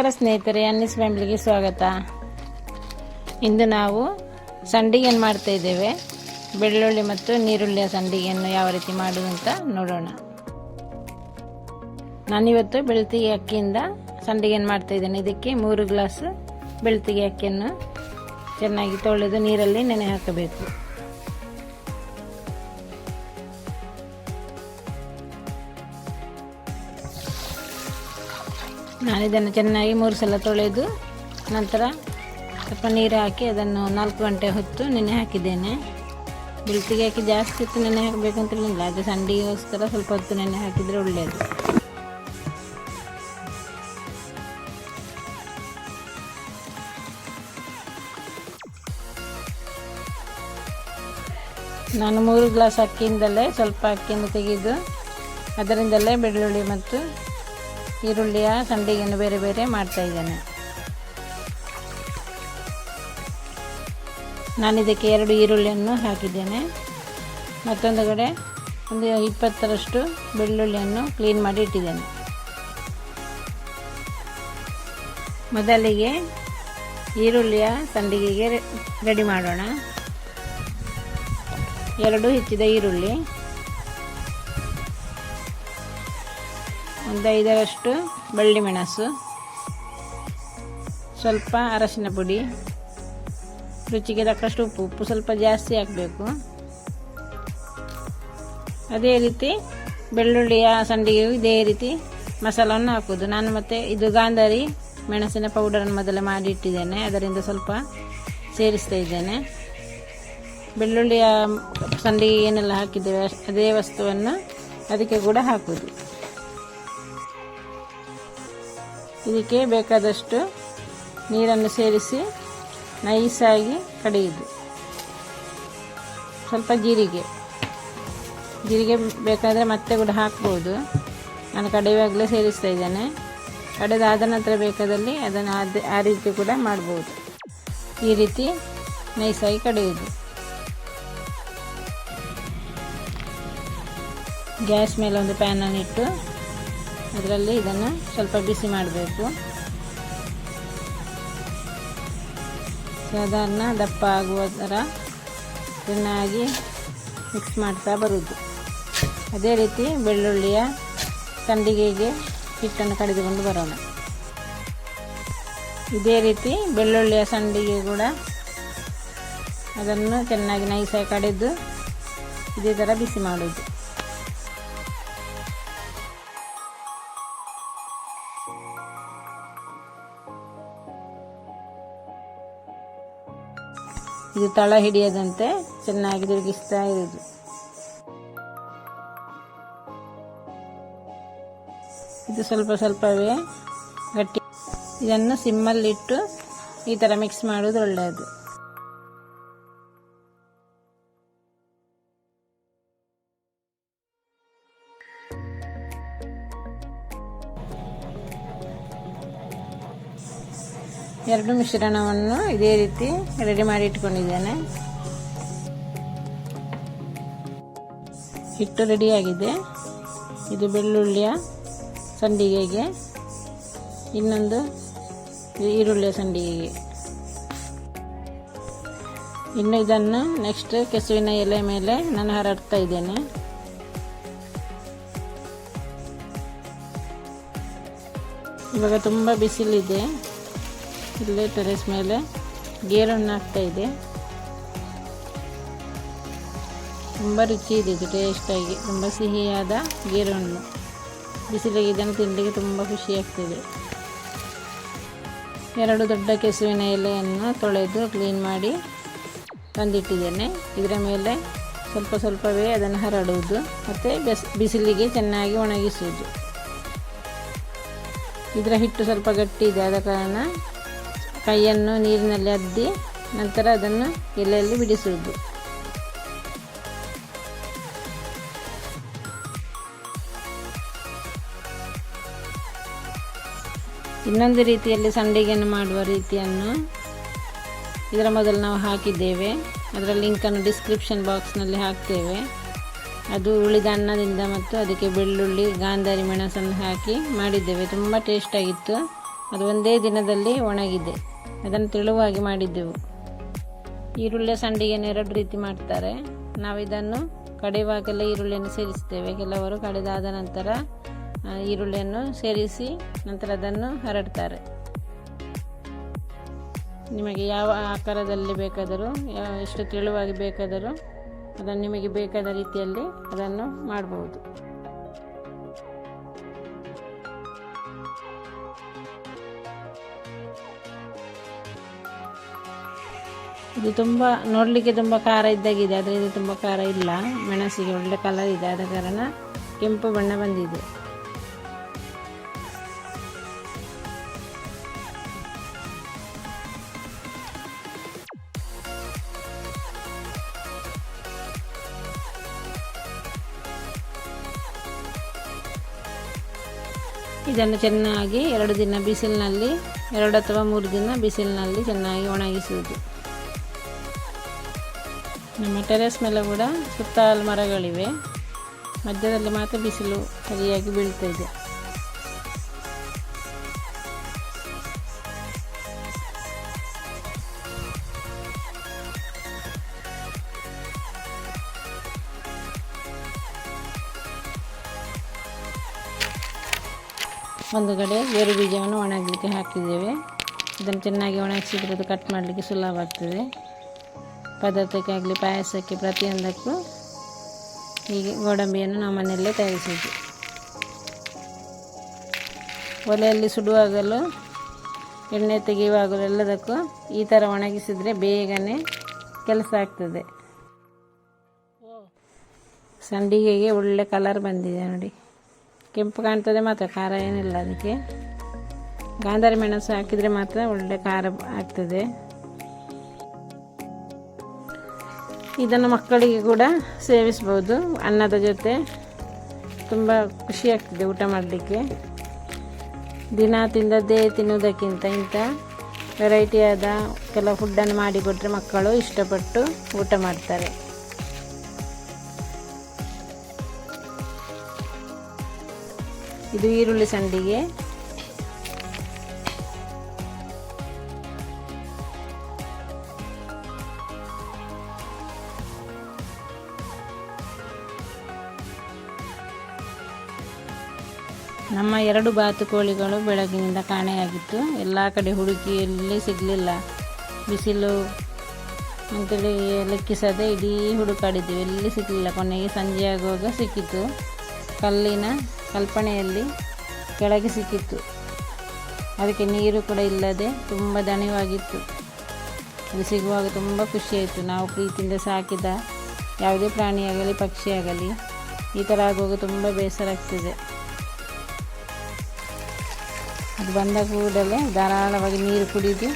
ನಮಸ್ಕಾರ ಸ್ನೇಹಿತರೆ, ಅನ್ನಿಸ್ ಫ್ಯಾಮಿಲಿಗೆ ಸ್ವಾಗತ. ಇಂದು ನಾವು ಸಂಡಿಗೆಯನ್ನು ಮಾಡ್ತಾ ಇದ್ದೇವೆ. ಬೆಳ್ಳುಳ್ಳಿ ಮತ್ತು ನೀರುಳ್ಳಿಯ ಸಂಡಿಗೆಯನ್ನು ಯಾವ ರೀತಿ ಮಾಡೋದು ಅಂತ ನೋಡೋಣ. ನಾನಿವತ್ತು ಬೆಳ್ತಿಗೆ ಅಕ್ಕಿಯಿಂದ ಸಂಡಿಗೆಯನ್ನು ಮಾಡ್ತಾ ಇದ್ದೇನೆ. ಇದಕ್ಕೆ ಮೂರು ಗ್ಲಾಸ್ ಬೆಳ್ತಿಗೆ ಅಕ್ಕಿಯನ್ನು ಚೆನ್ನಾಗಿ ತೊಳೆದು ನೀರಲ್ಲಿ ನೆನೆ ಹಾಕಬೇಕು. ನಾನಿದನ್ನು ಚೆನ್ನಾಗಿ ಮೂರು ಸಲ ತೊಳೆದು ನಂತರ ಸ್ವಲ್ಪ ನೀರು ಹಾಕಿ ಅದನ್ನು ನಾಲ್ಕು ಗಂಟೆ ಹೊತ್ತು ನೆನೆ ಹಾಕಿದ್ದೇನೆ. ಬೆಳ್ತಿಗೆ ಹಾಕಿ ಜಾಸ್ತಿ ಹೊತ್ತು ನೆನೆ ಹೇಳಿಲ್ಲ ಅದು ಸಂಡಿಗೋಸ್ಕರ ಸ್ವಲ್ಪ ಹೊತ್ತು ನೆನೆ ಹಾಕಿದರೆ ಒಳ್ಳೆಯದು ನಾನು ಮೂರು ಗ್ಲಾಸ್ ಅಕ್ಕಿಯಿಂದಲೇ ಸ್ವಲ್ಪ ಅಕ್ಕಿಯನ್ನು ತೆಗೆದು ಅದರಿಂದಲೇ ಬೆಳ್ಳುಳ್ಳಿ ಮತ್ತು ಈರುಳ್ಳಿಯ ಸಂಡಿಗೆಯನ್ನು ಬೇರೆ ಬೇರೆ ಮಾಡ್ತಾ ಇದ್ದೇನೆ. ನಾನು ಇದಕ್ಕೆ ಎರಡು ಈರುಳ್ಳಿಯನ್ನು ಹಾಕಿದ್ದೇನೆ. ಮತ್ತೊಂದು ಕಡೆ ಒಂದು ಇಪ್ಪತ್ತರಷ್ಟು ಬೆಳ್ಳುಳ್ಳಿಯನ್ನು ಕ್ಲೀನ್ ಮಾಡಿ ಇಟ್ಟಿದ್ದೇನೆ. ಮೊದಲಿಗೆ ಈರುಳ್ಳಿಯ ಸಂಡಿಗೆಗೆ ರೆಡಿ ಮಾಡೋಣ. ಎರಡು ಹೆಚ್ಚಿದ ಈರುಳ್ಳಿ. ಒಂದು ಐದರಷ್ಟು ಬೆಳ್ಳಿ ಮೆಣಸು, ಸ್ವಲ್ಪ ಅರಶಿನ ಪುಡಿ, ರುಚಿಗೆ ತಕ್ಕಷ್ಟು ಉಪ್ಪು ಉಪ್ಪು ಸ್ವಲ್ಪ ಜಾಸ್ತಿ ಹಾಕಬೇಕು. ಅದೇ ರೀತಿ ಬೆಳ್ಳುಳ್ಳಿಯ ಸಂಡಿಗೆಯು ಇದೇ ರೀತಿ ಮಸಾಲವನ್ನು ಹಾಕೋದು ನಾನು ಮತ್ತೆ ಇದು ಗಾಂಧಾರಿ ಮೆಣಸಿನ ಪೌಡರನ್ನು ಮೊದಲೇ ಮಾಡಿ ಇಟ್ಟಿದ್ದೇನೆ. ಅದರಿಂದ ಸ್ವಲ್ಪ ಸೇರಿಸ್ತಾ ಇದ್ದೇನೆ. ಬೆಳ್ಳುಳ್ಳಿಯ ಸಂಡಿಗೆ ಏನೆಲ್ಲ ಹಾಕಿದ್ದೇವೆ ಅದೇ ವಸ್ತುವನ್ನು ಅದಕ್ಕೆ ಕೂಡ ಹಾಕೋದು ಇದಕ್ಕೆ ಬೇಕಾದಷ್ಟು ನೀರನ್ನು ಸೇರಿಸಿ ನೈಸಾಗಿ ಕಡೆಯುದು ಸ್ವಲ್ಪ ಜೀರಿಗೆ. ಜೀರಿಗೆ ಬೇಕಾದರೆ ಮತ್ತೆ ಕೂಡ ಹಾಕ್ಬೋದು. ನಾನು ಕಡೆಯುವಾಗಲೇ ಸೇರಿಸ್ತಾ ಇದ್ದೇನೆ. ಕಡೆದಾದ ನಂತರ ಬೇಕಾದಲ್ಲಿ ಅದನ್ನು ಅದೇ ಆ ರೀತಿ ಕೂಡ ಮಾಡ್ಬೋದು. ಈ ರೀತಿ ನೈಸಾಗಿ ಕಡೆಯುವುದು ಗ್ಯಾಸ್ ಮೇಲೆ ಒಂದು ಪ್ಯಾನನ್ನು ಇಟ್ಟು ಅದರಲ್ಲಿ ಇದನ್ನು ಸ್ವಲ್ಪ ಬಿಸಿ ಮಾಡಬೇಕು. ಸಾಧಾರಣ ದಪ್ಪ ಆಗುವ ಥರ ಚೆನ್ನಾಗಿ ಮಿಕ್ಸ್ ಮಾಡ್ತಾ ಬರುವುದು. ಅದೇ ರೀತಿ ಬೆಳ್ಳುಳ್ಳಿಯ ಸಂಡಿಗೆಗೆ ಹಿಟ್ಟನ್ನು ಕಡಿದುಕೊಂಡು ಬರೋಣ. ಇದೇ ರೀತಿ ಬೆಳ್ಳುಳ್ಳಿಯ ಸಂಡಿಗೆ ಕೂಡ ಅದನ್ನು ಚೆನ್ನಾಗಿ ನೈಸಾಗಿ ಕಡಿದು ಇದೇ ಥರ ಬಿಸಿ ಮಾಡೋದು ಇದು ತಳ ಹಿಡಿಯದಂತೆ ಚೆನ್ನಾಗಿ ತಿರುಗಿಸ್ತಾ ಇರೋದು. ಇದು ಸ್ವಲ್ಪ ಸ್ವಲ್ಪವೇ ಗಟ್ಟಿ. ಇದನ್ನು ಸಿಮ್ಮಲ್ಲಿಟ್ಟು ಈ ಥರ ಮಿಕ್ಸ್ ಮಾಡೋದು ಒಳ್ಳೆಯದು ಎರಡು ಮಿಶ್ರಣವನ್ನು ಇದೇ ರೀತಿ ರೆಡಿ ಮಾಡಿ ಇಟ್ಕೊಂಡಿದ್ದೇನೆ. ಹಿಟ್ಟು ರೆಡಿಯಾಗಿದೆ ಇದು ಬೆಳ್ಳುಳ್ಳಿಯ ಸಂಡಿಗೆಗೆ, ಇನ್ನೊಂದು ಈರುಳ್ಳಿಯ ಸಂಡಿಗೆಗೆ. ಇನ್ನು ಇದನ್ನು ನೆಕ್ಸ್ಟ್ ಕೆಸುವಿನ ಎಲೆ ಮೇಲೆ ನಾನು ಹರಡ್ತಾ ಇದ್ದೇನೆ. ಇವಾಗ ತುಂಬ ಬಿಸಿಲಿದೆ. ಇಲ್ಲೇ ಟೆರೆಸ್ ಮೇಲೆ ಗೇರನ್ನು ಹಾಕ್ತಾ ಇದೆ. ತುಂಬ ರುಚಿ ಇದೆ ಇದು ಟೇಸ್ಟಾಗಿ. ತುಂಬ ಸಿಹಿಯಾದ ಗೇರನ್ನು. ಬಿಸಿಲಿಗೆ ಇದನ್ನು ತಿನ್ನಲಿಕ್ಕೆ ತುಂಬ ಖುಷಿ ಆಗ್ತದೆ. ಎರಡು ದೊಡ್ಡ ಕೆಸುವಿನ ಎಲೆಯನ್ನು ತೊಳೆದು ಕ್ಲೀನ್ ಮಾಡಿ ತಂದಿಟ್ಟಿದ್ದೇನೆ. ಇದರ ಮೇಲೆ ಸ್ವಲ್ಪ ಸ್ವಲ್ಪವೇ ಅದನ್ನು ಹರಡುವುದು ಮತ್ತು ಬೆಸ್, ಬಿಸಿಲಿಗೆ ಚೆನ್ನಾಗಿ ಒಣಗಿಸುವುದು. ಇದರ ಹಿಟ್ಟು ಸ್ವಲ್ಪ ಗಟ್ಟಿ ಇದೆ ಆದ ಕಾರಣ ಕೈಯನ್ನು ನೀರಿನಲ್ಲಿ ಅದ್ದಿ ನಂತರ ಅದನ್ನು ಎಲೆಯಲ್ಲಿ ಬಿಡಿಸುವುದು. ಇನ್ನೊಂದು ರೀತಿಯಲ್ಲಿ ಸಂಡಿಗೆಯನ್ನು ಮಾಡುವ ರೀತಿಯನ್ನು ಇದರ ಮೊದಲು ನಾವು ಹಾಕಿದ್ದೇವೆ. ಅದರ ಲಿಂಕನ್ನು ಡಿಸ್ಕ್ರಿಪ್ಷನ್ ಬಾಕ್ಸ್ನಲ್ಲಿ ಹಾಕ್ತೇವೆ. ಅದು ಉಳಿದ ಅನ್ನದಿಂದ ಮತ್ತು ಅದಕ್ಕೆ ಬೆಳ್ಳುಳ್ಳಿ, ಗಾಂಧಾರಿ ಮೆಣಸನ್ನು ಹಾಕಿ ಮಾಡಿದ್ದೇವೆ. ತುಂಬ ಟೇಸ್ಟಾಗಿತ್ತು ಅದು ಒಂದೇ ದಿನದಲ್ಲಿ ಒಣಗಿದೆ. ಅದನ್ನು ತೆಳುವಾಗಿ ಮಾಡಿದ್ದೆವು. ಈರುಳ್ಳಿಯ ಸಂಡಿಗೆಯನ್ನು ಎರಡು ರೀತಿ ಮಾಡ್ತಾರೆ. ನಾವು ಇದನ್ನು ಕಡೆಯುವಾಗೆಲ್ಲ ಈರುಳ್ಳಿಯನ್ನು ಸೇರಿಸ್ತೇವೆ. ಕೆಲವರು ಕಡೆದಾದ ನಂತರ ಈರುಳ್ಳಿಯನ್ನು ಸೇರಿಸಿ ನಂತರ ಅದನ್ನು ಹರಡ್ತಾರೆ. ನಿಮಗೆ ಯಾವ ಆಕಾರದಲ್ಲಿ ಬೇಕಾದರೂ ಎಷ್ಟು ತೆಳುವಾಗಿ ಬೇಕಾದರೂ ಅದನ್ನು ನಿಮಗೆ ಬೇಕಾದ ರೀತಿಯಲ್ಲಿ ಅದನ್ನು ಮಾಡಬಹುದು ಇದು ತುಂಬ ನೋಡಲಿಕ್ಕೆ ತುಂಬ ಖಾರ ಇದ್ದಾಗಿದೆ, ಆದರೆ ಇದು ತುಂಬ ಖಾರ ಇಲ್ಲ. ಮೆಣಸಿಗೆ ಒಳ್ಳೆ ಕಲರ್ ಇದೆ, ಆದ ಕಾರಣ ಕೆಂಪು ಬಣ್ಣ ಬಂದಿದೆ. ಇದನ್ನು ಚೆನ್ನಾಗಿ ಎರಡು ದಿನ ಬಿಸಿಲಿನಲ್ಲಿ, ಎರಡು ಅಥವಾ ಮೂರು ದಿನ ಬಿಸಿಲಿನಲ್ಲಿ ಚೆನ್ನಾಗಿ ಒಣಗಿಸುವುದು. ನಮ್ಮ ಟೆರೆಸ್ ಮೇಲೆ ಕೂಡ ಸುತ್ತಲು ಮರಗಳಿವೆ. ಮಧ್ಯದಲ್ಲಿ ಮಾತ್ರ ಬಿಸಿಲು ಸರಿಯಾಗಿ ಬೀಳ್ತಾ ಇದೆ. ಒಂದು ಕಡೆ ಗೇರು ಬೀಜವನ್ನು ಒಣಗಲಿಕ್ಕೆ ಹಾಕಿದ್ದೇವೆ. ಇದನ್ನು ಚೆನ್ನಾಗಿ ಒಣಗಿಸಿದ್ರೆ ಅದು ಕಟ್ ಮಾಡಲಿಕ್ಕೆ ಸುಲಭ ಆಗ್ತದೆ. ಪದಾರ್ಥಕ್ಕೆ ಆಗಲಿ ಪಾಯಸಕ್ಕೆ ಪ್ರತಿಯೊಂದಕ್ಕೂ ಹೀಗೆ ಗೋಡಂಬಿಯನ್ನು ನಾವು ಮನೆಯಲ್ಲೇ ತಯಾರಿಸಿದ್ವಿ ಒಲೆಯಲ್ಲಿ ಸುಡುವಾಗಲೂ ಎಣ್ಣೆ ತೆಗೆಯುವಾಗಲೂ ಎಲ್ಲದಕ್ಕೂ ಈ ಥರ ಒಣಗಿಸಿದರೆ ಬೇಗನೆ ಕೆಲಸ ಆಗ್ತದೆ. ಸಂಡಿಗೆಗೆ ಒಳ್ಳೆ ಕಲರ್ ಬಂದಿದೆ ನೋಡಿ. ಕೆಂಪು ಕಾಣ್ತದೆ ಮಾತ್ರ, ಖಾರ ಏನಿಲ್ಲ ಅದಕ್ಕೆ. ಗಾಂಧಾರಿ ಮೆಣಸು ಹಾಕಿದರೆ ಮಾತ್ರ ಒಳ್ಳೆ ಖಾರ ಆಗ್ತದೆ. ಇದನ್ನು ಮಕ್ಕಳಿಗೆ ಕೂಡ ಸೇವಿಸ್ಬೋದು, ಅನ್ನದ ಜೊತೆ ತುಂಬ ಖುಷಿಯಾಗ್ತದೆ ಊಟ ಮಾಡಲಿಕ್ಕೆ. ದಿನ ತಿಂದದ್ದೇ ತಿನ್ನುವುದಕ್ಕಿಂತ ಇಂಥ ವೆರೈಟಿಯಾದ ಕೆಲವು ಫುಡ್ಡನ್ನು ಮಾಡಿಕೊಟ್ರೆ ಮಕ್ಕಳು ಇಷ್ಟಪಟ್ಟು ಊಟ ಮಾಡ್ತಾರೆ. ಇದು ಈರುಳ್ಳಿ ಸಂಡಿಗೆ. ನಮ್ಮ ಎರಡು ಬಾತುಕೋಳಿಗಳು ಬೆಳಗಿನಿಂದ ಕಾಣೆಯಾಗಿತ್ತು. ಎಲ್ಲ ಕಡೆ ಹುಡುಕಿ ಎಲ್ಲಿ ಸಿಗಲಿಲ್ಲ. ಬಿಸಿಲು ಅಂತೇಳಿ ಲೆಕ್ಕಿಸದೆ ಇಡೀ ಹುಡುಕಾಡಿದ್ದೀವಿ ಎಲ್ಲಿ ಸಿಗಲಿಲ್ಲ. ಕೊನೆಗೆ ಸಂಜೆ ಆಗುವಾಗ ಸಿಕ್ಕಿತು. ಕಲ್ಲಿನ ಕಲ್ಪನೆಯಲ್ಲಿ ಕೆಳಗೆ ಸಿಕ್ಕಿತ್ತು. ಅದಕ್ಕೆ ನೀರು ಕೂಡ ಇಲ್ಲದೆ ತುಂಬ ದಣಿವಾಗಿತ್ತು. ಅದು ಸಿಗುವಾಗ ತುಂಬ ಖುಷಿಯಾಯಿತು. ನಾವು ಪ್ರೀತಿಯಿಂದ ಸಾಕಿದ ಯಾವುದೇ ಪ್ರಾಣಿಯಾಗಲಿ, ಪಕ್ಷಿಯಾಗಲಿ, ಈ ಥರ ಆಗುವಾಗ ತುಂಬ ಬೇಸರ ಆಗ್ತದೆ. ಅದು ಬಂದ ಕೂಡಲೇ ಧಾರಾಳವಾಗಿ ನೀರು ಕುಡಿದು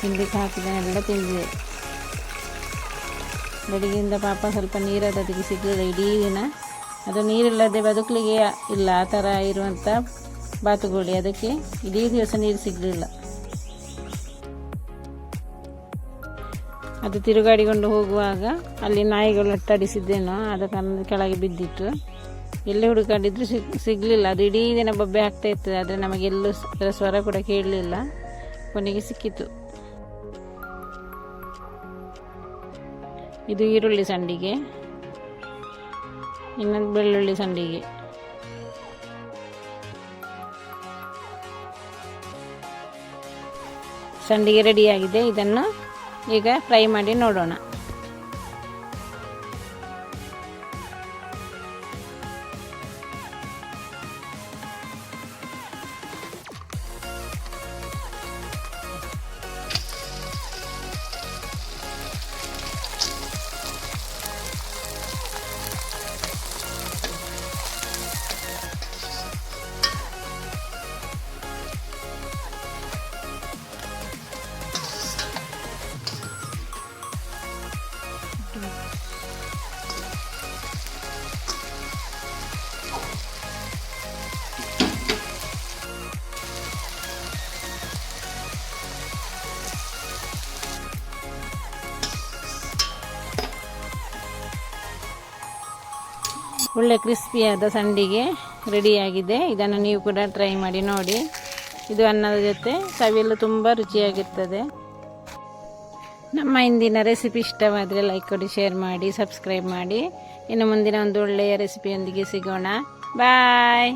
ತಿನ್ಲಿಕ್ಕೆ ಹಾಕಿದನೆಲ್ಲ ತಿಂದಿದೆ. ಬೆಳಿಗ್ಗೆಯಿಂದ ಪಾಪ ಸ್ವಲ್ಪ ನೀರು ಅದಕ್ಕೆ ಸಿಗಲಿಲ್ಲ ಇಡೀ ದಿನ ಅದು ನೀರಿಲ್ಲದೆ ಬದುಕಲಿಗೆ ಇಲ್ಲ. ಆ ಥರ ಇರುವಂಥ ಬಾತುಗೋಳಿ ಅದಕ್ಕೆ ಇಡೀ ದಿವಸ ನೀರು ಸಿಗಲಿಲ್ಲ. ಅದು ತಿರುಗಾಡಿಕೊಂಡು ಹೋಗುವಾಗ ಅಲ್ಲಿ ನಾಯಿಗಳು ಅಟ್ಟಡಿಸಿದ್ದೇನೋ ಅದಕ್ಕೆ ಕೆಳಗೆ ಬಿದ್ದಿತ್ತು. ಎಲ್ಲಿ ಹುಡುಕಾಡಿದ್ರು ಸಿಗ್, ಸಿಗಲಿಲ್ಲ. ಅದು ಇಡೀ ದಿನ ಬೊಬ್ಬೆ ಆಗ್ತಾ ಇರ್ತದೆ. ಆದರೆ ನಮಗೆಲ್ಲೂ ಅದರ ಸ್ವರ ಕೂಡ ಕೇಳಲಿಲ್ಲ. ಕೊನೆಗೆ ಸಿಕ್ಕಿತು. ಇದು ಈರುಳ್ಳಿ ಸಂಡಿಗೆ. ಇನ್ನೊಂದು ಬೆಳ್ಳುಳ್ಳಿ ಸಂಡಿಗೆ. ಸಂಡಿಗೆ ರೆಡಿಯಾಗಿದೆ ಇದನ್ನು ಈಗ ಫ್ರೈ ಮಾಡಿ ನೋಡೋಣ. ಒಳ್ಳೆ ಕ್ರಿಸ್ಪಿಯಾದ ಸಂಡಿಗೆ ರೆಡಿಯಾಗಿದೆ. ಇದನ್ನು ನೀವು ಕೂಡ ಟ್ರೈ ಮಾಡಿ ನೋಡಿ. ಇದು ಅನ್ನದ ಜೊತೆ ಸವಿಯಲು ತುಂಬ ರುಚಿಯಾಗಿರ್ತದೆ. ನಮ್ಮ ಇಂದಿನ ರೆಸಿಪಿ ಇಷ್ಟವಾದರೆ ಲೈಕ್ ಕೊಡಿ ಶೇರ್ ಮಾಡಿ ಸಬ್ಸ್ಕ್ರೈಬ್ ಮಾಡಿ. ಇನ್ನು ಮುಂದಿನ ಒಂದು ಒಳ್ಳೆಯ ರೆಸಿಪಿಯೊಂದಿಗೆ ಸಿಗೋಣ. ಬಾಯ್